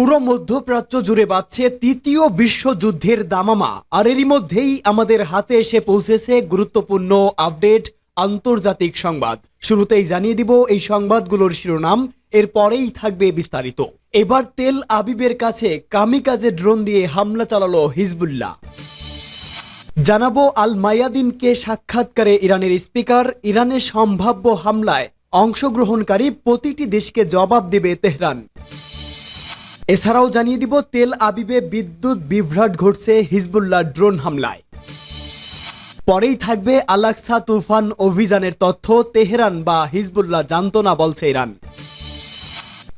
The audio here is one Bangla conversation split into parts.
পুরো মধ্যপ্রাচ্য জুড়ে বাড়ছে তৃতীয় বিশ্বযুদ্ধের দামামা। আর এরই মধ্যেই আমাদের হাতে এসে পৌঁছেছে গুরুত্বপূর্ণ আপডেট, আন্তর্জাতিক সংবাদ। শুরুতেই জানিয়ে দিব এই সংবাদগুলোর শিরোনাম, এরপরেই থাকবে বিস্তারিত। এবার তেল আবিবের কাছে কামিকাজে ড্রোন দিয়ে হামলা চালালো হিজবুল্লাহ। জানাব আল মায়াদিনকে সাক্ষাৎকারে ইরানের স্পিকার, ইরানের সম্ভাব্য হামলায় অংশগ্রহণকারী প্রতিটি দেশকে জবাব দেবে তেহরান। এছাড়াও জানিয়ে দিব, তেল আবিবে বিদ্যুৎ বিভ্রাট ঘটছে হিজবুল্লাহ ড্রোন হামলায়। পরেই থাকবে আলাক্সা তুফান অভিযানের তথ্য, তেহরান বা হিজবুল্লাহ জানত না বলছে ইরান।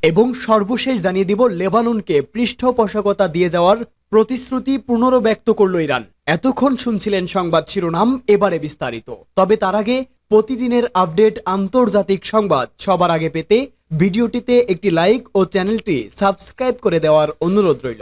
এবং সর্বশেষ জানিয়ে দিব, লেবাননকে পৃষ্ঠপোষকতা দিয়ে যাওয়ার প্রতিশ্রুতি পুনর্ব্যক্ত করল ইরান। এতক্ষণ শুনছিলেন সংবাদ শিরোনাম, এবারে বিস্তারিত। তবে তার আগে প্রতিদিনের আপডেট আন্তর্জাতিক সংবাদ, সবার আগে পেতে ভিডিওটিতে একটি লাইক ও চ্যানেলটি সাবস্ক্রাইব করে দেওয়ার অনুরোধ রইল।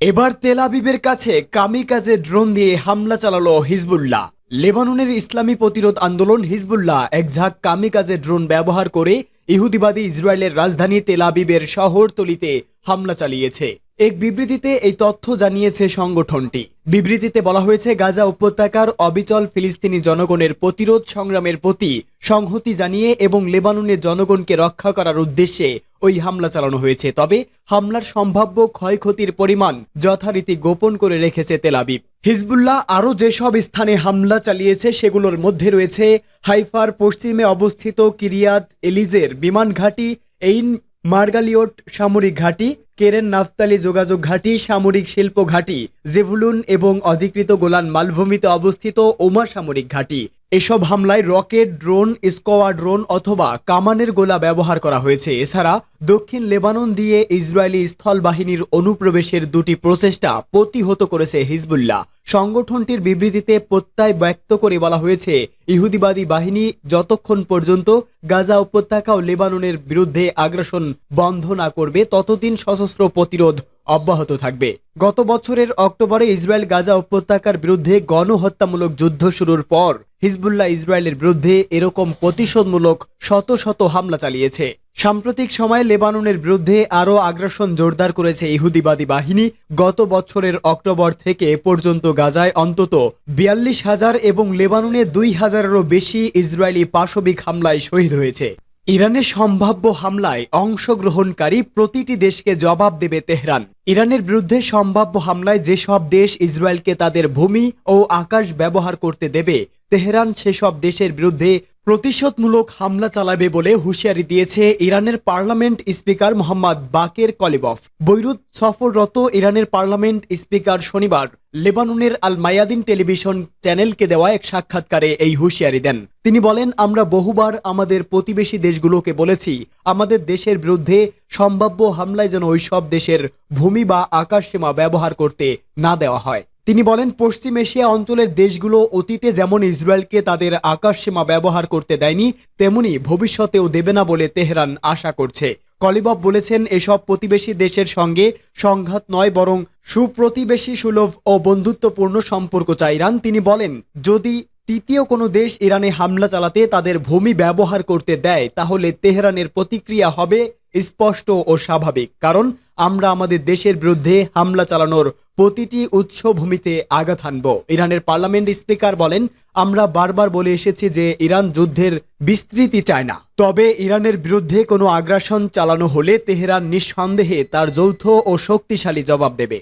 এবার তেল আবিবের কাছে কামিকাজে ড্রোন দিয়ে হামলা চালালো হিজবুল্লাহ। লেবাননের ইসলামী প্রতিরোধ আন্দোলন হিজবুল্লাহ এক ঝাঁক কামিকাজে ড্রোন ব্যবহার করে ইহুদিবাদী ইসরায়েলের রাজধানী তেলাবিবের শহরতলিতে হামলা চালিয়েছে। এক বিবৃতিতে এই তথ্য জানিয়েছে সংগঠনটি। বিবৃতিতে বলা হয়েছে, গাজা উপত্যকার অবিচল ফিলিস্তিনি জনগণের প্রতিরোধ সংগ্রামের প্রতি সংহতি জানিয়ে এবং লেবাননের জনগণকে রক্ষা করার উদ্দেশ্যে ওই হামলা চালানো হয়েছে। তবে হামলার সম্ভাব্য ক্ষয়ক্ষতির পরিমাণ যথারীতি গোপন করে রেখেছে তেলাবিব হিজবুল্লাহ আরও যেসব স্থানে হামলা চালিয়েছে, সেগুলোর মধ্যে রয়েছে হাইফার পশ্চিমে অবস্থিত কিরিয়াত এলিজের বিমান ঘাঁটি, এইন মার্গালিওট সামরিক ঘাঁটি, কেরেন নাফতালি যোগাযোগ ঘাঁটি, সামরিক শিল্প ঘাঁটি, জেভুলুন এবং অধিকৃত গোলান মালভূমিতে অবস্থিত ওমা সামরিক ঘাঁটি। এসব হামলায় রকেট, ড্রোন স্কোয়া ড্রোন অথবা কামানের গোলা ব্যবহার করা হয়েছে। এছাড়া দক্ষিণ লেবানন দিয়ে ইসরায়েলি স্থল বাহিনীর অনুপ্রবেশের দুটি প্রচেষ্টা প্রতিহত করেছে হিজবুল্লাহ। সংগঠনটির বিবৃতিতে প্রত্যয় ব্যক্ত করে বলা হয়েছে, ইহুদিবাদী বাহিনী যতক্ষণ পর্যন্ত গাজা উপত্যকা ও লেবাননের বিরুদ্ধে আগ্রাসন বন্ধ না করবে, ততদিন সশস্ত্র প্রতিরোধ অব্যাহত থাকবে। গত বছরের অক্টোবরে ইসরায়েল গাজা উপত্যকার বিরুদ্ধে গণহত্যামূলক যুদ্ধ শুরুর পর হিজবুল্লাহ ইসরায়েলের বিরুদ্ধে এরকম প্রতিশোধমূলক শত শত হামলা চালিয়েছে। সাম্প্রতিক সময়ে লেবাননের বিরুদ্ধে আরও আগ্রাসন জোরদার করেছে ইহুদিবাদী বাহিনী গত বছরের অক্টোবর থেকে পর্যন্ত গাজায় অন্তত বিয়াল্লিশ হাজার এবং লেবাননে দুই হাজারেরও বেশি ইসরায়েলি পাশবিক হামলায় শহীদ হয়েছে। ইরানের সম্ভাব্য হামলায় অংশগ্রহণকারী প্রতিটি দেশকে জবাব দেবে তেহরান। ইরানের বিরুদ্ধে সম্ভাব্য হামলায় যেসব দেশ ইসরায়েলকে তাদের ভূমি ও আকাশ ব্যবহার করতে দেবে তেহরান সেসব দেশের বিরুদ্ধে প্রতিশোধমূলক হামলা চালাবে বলে হুঁশিয়ারি দিয়েছে ইরানের parliament speaker Mohammad Bagher Ghalibaf. Beirut সফররত ইরানের পার্লামেন্ট স্পিকার শনিবার লেবাননের আল মায়াদিন টেলিভিশন চ্যানেলকে দেওয়া এক সাক্ষাৎকারে এই হুঁশিয়ারি দেন। তিনি বলেন, আমরা বহুবার আমাদের প্রতিবেশী দেশগুলোকে বলেছি, আমাদের দেশের বিরুদ্ধে সম্ভাব্য হামলায় যেন ওইসব দেশের ভূমি বা আকাশসীমা ব্যবহার করতে না দেওয়া হয়। তিনি বলেন, পশ্চিম এশিয়া অঞ্চলের দেশগুলো অতীতে যেমন ইসরায়েলকে তাদের আকাশসীমা ব্যবহার করতে দেয়নি, তেমনি ভবিষ্যতেও দেবে না বলে তেহরান আশা করছে। কলিবব বলেছেন, এসব প্রতিবেশী দেশের সঙ্গে সংঘাত নয়, বরং সুপ্রতিবেশী সুলভ ও বন্ধুত্বপূর্ণ সম্পর্ক চায় ইরান। তিনি বলেন, যদি তৃতীয় কোনো দেশ ইরানে হামলা চালাতে তাদের ভূমি ব্যবহার করতে দেয়, তাহলে তেহরানের প্রতিক্রিয়া হবে স্পষ্ট ও স্বাভাবিক। কারণ, আমরা আমাদের দেশের বিরুদ্ধে হামলা চালানোর প্রতিটি উৎস ভূমিতে আঘাত হানব। ইরানের পার্লামেন্ট স্পিকার বলেন, আমরা বারবার বলে এসেছি যে ইরান যুদ্ধের বিস্তৃতি চায় না। তবে ইরানের বিরুদ্ধে কোনো আগ্রাসন চালানো হলে তেহরান নিঃসন্দেহে তার যৌথ ও শক্তিশালী জবাব দেবে।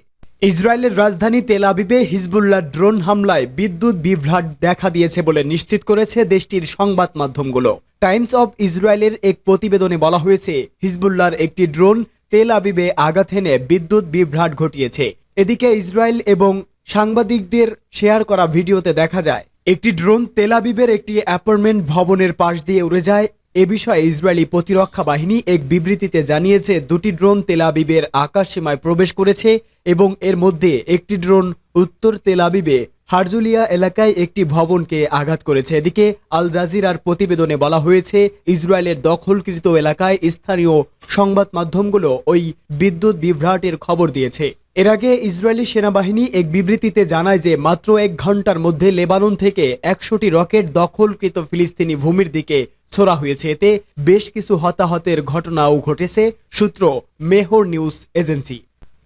ইসরায়েলের রাজধানী তেল আবিবে হিজবুল্লাহ ড্রোন হামলায় বিদ্যুৎ বিভ্রাট দেখা দিয়েছে বলে নিশ্চিত করেছে দেশটির সংবাদ মাধ্যমগুলো। টাইমস অব ইসরায়েলের এক প্রতিবেদনে বলা হয়েছে, হিজবুল্লাহর একটি ড্রোন তেল আবিবে আঘাত বিদ্যুৎ বিভ্রাট ঘটিয়েছে। এদিকে ইসরায়েল এবং সাংবাদিকদের শেয়ার করা ভিডিওতে দেখা যায়, একটি ড্রোন তেলাবিবের একটি অ্যাপার্টমেন্ট ভবনের পাশ দিয়ে উড়ে যায়। এ বিষয়ে ইসরায়েলি প্রতিরক্ষা বাহিনী এক বিবৃতিতে জানিয়েছে, দুটি ড্রোন তেল আবিবের আকাশ সীমায় প্রবেশ করেছে এবং এর মধ্যে একটি ড্রোন উত্তর তেল আবিবে হারজুলিয়া এলাকায় একটি ভবনকে আঘাত করেছে। এদিকে আল জাজিরার প্রতিবেদনে বলা হয়েছে, ইসরায়েলের দখলকৃত এলাকায় স্থানীয় সংবাদ মাধ্যমগুলো ওই বিদ্যুৎ বিভ্রাটের খবর দিয়েছে। এর আগে ইসরায়েলি সেনাবাহিনী এক বিবৃতিতে জানায় যে মাত্র এক ঘণ্টার মধ্যে লেবানন থেকে একশোটি রকেট দখলকৃত ফিলিস্তিনি ভূমির দিকে ছোড়া হয়েছে। এতে বেশ কিছু হতাহতের ঘটনাও ঘটেছে, সূত্র মেহর নিউজ এজেন্সি।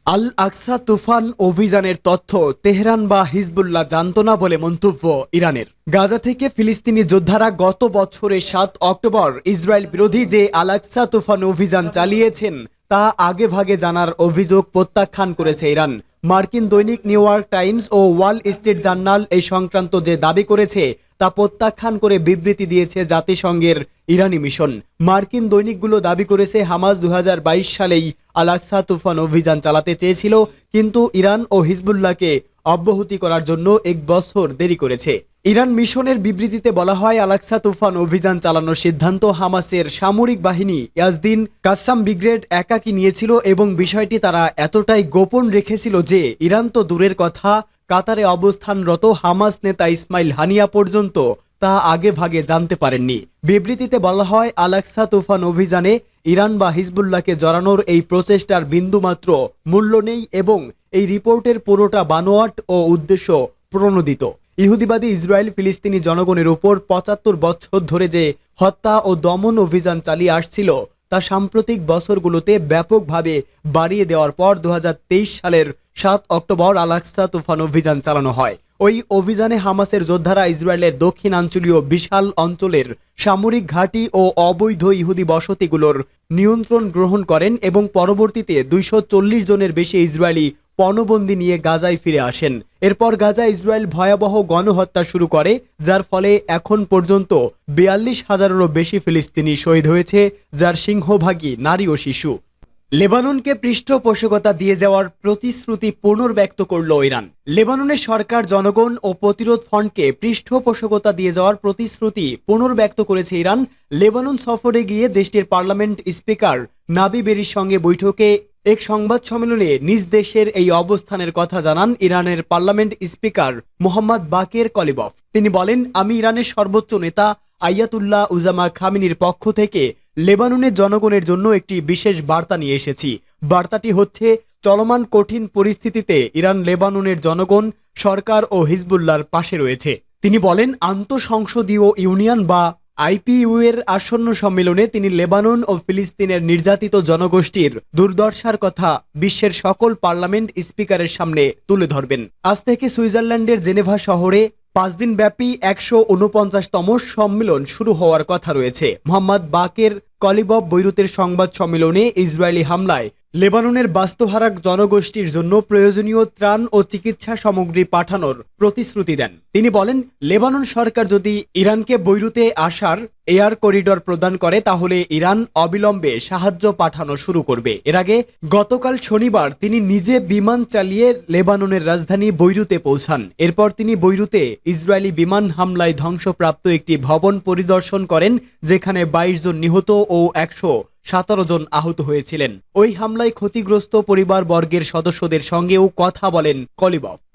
আল আকসা তুফান অভিযানের তথ্য তেহরান বা হিজবুল্লাহ জানত না বলে মন্তব্য ইরানের। গাজা থেকে ফিলিস্তিনি যোদ্ধারা গত বছরের সাত অক্টোবর ইসরায়েল বিরোধী যে আল আকসা তুফান অভিযান চালিয়েছেন তা আগে ভাগে জানার অভিযোগ প্রত্যাখ্যান করেছে ইরান। মার্কিন দৈনিক নিউ ইয়র্ক টাইমস ও ওয়াল স্ট্রিট জার্নাল এই সংক্রান্ত যে দাবি করেছে, তা প্রত্যাখ্যান করে বিবৃতি দিয়েছে জাতিসংঘের ইরানি মিশন। মার্কিন দৈনিকগুলো দাবি করেছে হামাজ দু হাজার বাইশ সালেই আলাক্সা তুফান অভিযান চালাতে চেয়েছিল, কিন্তু ইরান ও হিজবুল্লাহকে অব্যাহতি করার জন্য এক বছর দেরি করেছে। ইরান মিশনের বিবৃতিতে বলা হয়, আলাকসা তুফান অভিযান চালানোর সিদ্ধান্ত হামাসের সামরিক বাহিনী ইয়াজদিন কাসাম ব্রিগেড একাকি নিয়েছিল এবং বিষয়টি তারা এতটাই গোপন রেখেছিল যে ইরান তো দূরের কথা, কাতারে অবস্থানরত হামাস নেতা ইসমাইল হানিয়া পর্যন্ত তা আগে ভাগে জানতে পারেননি। বিবৃতিতে বলা হয়, আলাকসা তুফান অভিযানে ইরান বা হিজবুল্লাহকে জড়ানোর এই প্রচেষ্টার বিন্দুমাত্র মূল্য নেই এবং এই রিপোর্টের পুরোটা বানোয়াট ও উদ্দেশ্য প্রণোদিত। ইহুদিবাদী ইসরায়েল ফিলিস্তিনি জনগণের উপর পঁচাত্তর বছর ধরে যে হত্যা ও দমন অভিযান চালিয়ে আসছিল, তা সাম্প্রতিক বছরগুলোতে ব্যাপকভাবে বাড়িয়ে দেওয়ার পর দু সালের সাত অক্টোবর আলাক্সা তুফান অভিযান চালানো হয়। ওই অভিযানে হামাসের যোদ্ধারা ইসরায়েলের দক্ষিণাঞ্চলীয় বিশাল অঞ্চলের সামরিক ঘাঁটি ও অবৈধ ইহুদি বসতিগুলোর নিয়ন্ত্রণ গ্রহণ করেন এবং পরবর্তীতে দুইশো চল্লিশ জনের বেশি ইসরায়েলি পণবন্দি নিয়ে গাজায় ফিরে আসেন। এরপর গাজা ইসরায়েল ভয়াবহ গণহত্যা শুরু করে, যার ফলে এখন পর্যন্ত বিয়াল্লিশ হাজারেরও বেশি ফিলিস্তিনি শহীদ হয়েছে, যার সিংহভাগই নারী ও শিশু। লেবাননকে পৃষ্ঠপোষকতা দিয়ে যাওয়ার প্রতিশ্রুতি পুনর্ব্যক্ত করল ইরান। লেবাননের সরকার, জনগণ ও প্রতিরোধ ফ্রন্টকে পৃষ্ঠপোষকতা দিয়ে যাওয়ার প্রতিশ্রুতি পুনর্ব্যক্ত করেছে ইরান। লেবানন সফরে গিয়ে দেশটির পার্লামেন্ট স্পিকার নাবি বেরির সঙ্গে বৈঠকে এক সংবাদ সম্মেলনে নিজ দেশের এই অবস্থানের কথা জানান ইরানের parliament speaker Mohammad Bagher Ghalibaf. তিনি বলেন, আমি ইরানের সর্বোচ্চ নেতা আয়াতুল্লাহ উজামা খামিনির পক্ষ থেকে লেবাননের জনগণের জন্য একটি বিশেষ বার্তা নিয়ে এসেছি। বার্তাটি হচ্ছে, চলমান কঠিন পরিস্থিতিতে ইরান লেবাননের জনগণ, সরকার ও হিজবুল্লাহর পাশে রয়েছে। তিনি বলেন, আন্তঃসংসদীয় ইউনিয়ন বা আইপিইউ এর আসন্ন সম্মেলনে তিনি লেবানন ও ফিলিস্তিনের নির্যাতিত জনগোষ্ঠীর দুর্দশার কথা বিশ্বের সকল পার্লামেন্ট স্পিকারের সামনে তুলে ধরবেন। আজ থেকে সুইজারল্যান্ডের জেনেভা শহরে পাঁচ দিন ব্যাপী একশো উনপঞ্চাশতম সম্মেলন শুরু হওয়ার কথা রয়েছে। মোহাম্মদ বাকের কলিবব বৈরুতের সংবাদ সম্মেলনে ইসরায়েলি হামলায় লেবাননের বাস্তুহারাক জনগোষ্ঠীর জন্য প্রয়োজনীয় ত্রাণ ও চিকিৎসা সামগ্রী পাঠানোর প্রতিশ্রুতি দেন। তিনি বলেন, লেবানন সরকার যদি ইরানকে বৈরুতে আসার এয়ার করিডর প্রদান করে, তাহলে ইরান অবিলম্বে সাহায্য পাঠানো শুরু করবে। এর আগে গতকাল শনিবার তিনি নিজে বিমান চালিয়ে লেবাননের রাজধানী বৈরুতে পৌঁছান। এরপর তিনি বৈরুতে ইসরায়েলি বিমান হামলায় ধ্বংসপ্রাপ্ত একটি ভবন পরিদর্শন করেন, যেখানে বাইশ জন নিহত ও একশো সতেরো জন আহত হয়েছিলেন। ওই হামলায় ক্ষতিগ্রস্ত পরিবারবর্গের সদস্যদের সঙ্গেও কথা বলেন কলিবফ।